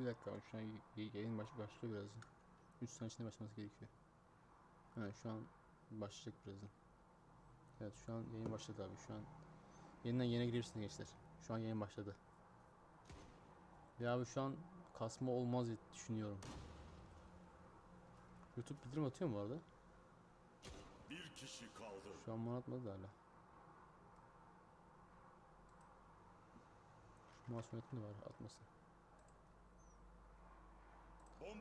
Bir dakika şu an yayın baş başlıyor birazdan. 3 saniye içinde başlaması gerekiyor. Evet şu an başlayacak birazdan. Evet şu an yayın başladı abi şu an. Yeniden yayına girebilirsiniz gençler. Şu an yayın başladı. Ve abi şu an kasma olmaz diye düşünüyorum. YouTube bildirim atıyor mu bu arada? Bir kişi kaldı. Şu an bana atmadı hala. Şu yönetimi de var atmasın.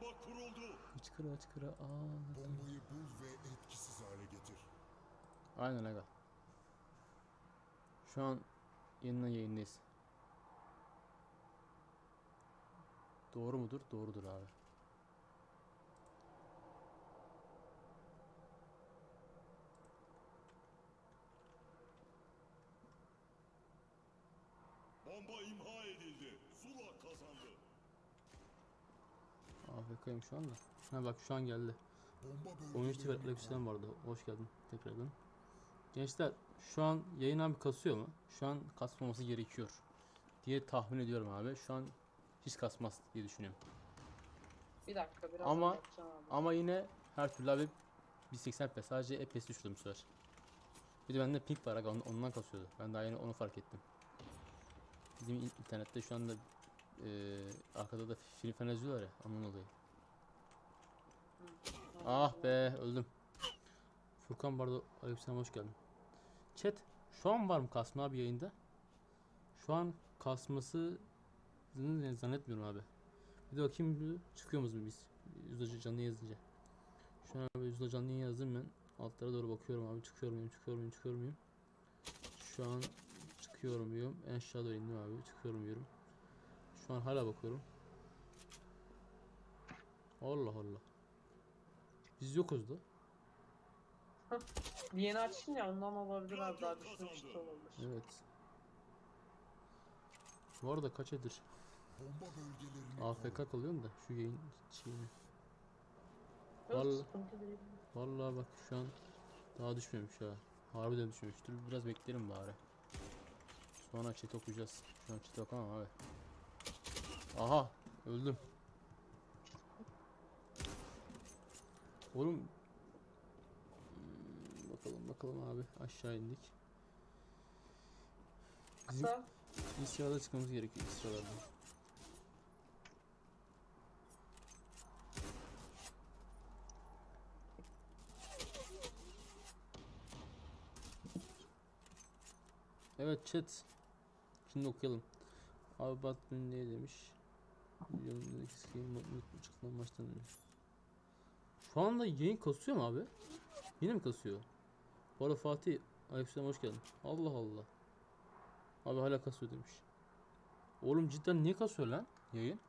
Bomba kuruldu. Hıçkıra hıçkıra ağladım. Bombayı bul ve etkisiz hale getir. Aynen aga. Şu an yeniden yayındayız. Doğru mudur? Doğrudur abi. Bomba imha edildi. Zula kazandı. AFK'yım şu anda. Ha bak şu an geldi. Bomba Oyuncu TV bölgelerini Aleykümselam vardı. Hoş geldin tekrardan. Gençler şu an yayın abi kasıyor mu? Şu an kasmaması gerekiyor. Diye tahmin ediyorum abi. Şu an hiç kasmaz diye düşünüyorum. Bir dakika biraz Ama-. Ama yine her türlü abi 180p sadece FPS düşürdüm bu sefer. Bir de bende ping var aga on- ondan kasıyordu. Ben daha yeni onu fark ettim. Bizim in- internette şu anda eee arkada da film falan ya onun olayı. Ah be öldüm. Furkan Bardo Aleykümselam hoş geldin. Chat şu an var mı kasma abi yayında? Şu an kasması zannetmiyorum abi. Bir de bakayım çıkıyor muyuz biz? Yüzde canlı yazınca. Şu an abi yüzde canlı yazdım ben. Altlara doğru bakıyorum abi. Çıkıyor muyum? Çıkıyor muyum? Çıkıyor muyum? Şu an çıkıyorum diyorum. En aşağı doğru indim abi. Çıkıyorum diyorum. Şu an hala bakıyorum. Allah Allah. Biz yokuz da. Yeni açtın ya ondan olabilir abi daha düşmemiş de olabilir. Evet. Bu arada kaç edir? Bomba bölgelerini AFK kalıyorum da şu yayın şeyini. Yok Vallahi- sıkıntı değil. Vallahi bak şu an daha düşmemiş ha. Harbiden düşmemiş. Dur biraz beklerim bari. Sonra chat okuyacağız. Şu an chat okamam abi. Aha öldüm. Oğlum Hmm, bakalım bakalım abi aşağı indik. Bizim Kısa ilk sırada çıkmamız gerekiyor ilk sıralarda. Evet chat. Şimdi okuyalım. Abi Batman ne demiş? Milyondaki skin mutlu çıkılan maçtan demiş. Şu anda yayın kasıyor mu abi? Yine mi kasıyor? Bu arada Fatih Aleykümselam hoş geldin. Allah Allah. Abi hala kasıyor demiş. Oğlum cidden niye kasıyor lan yayın?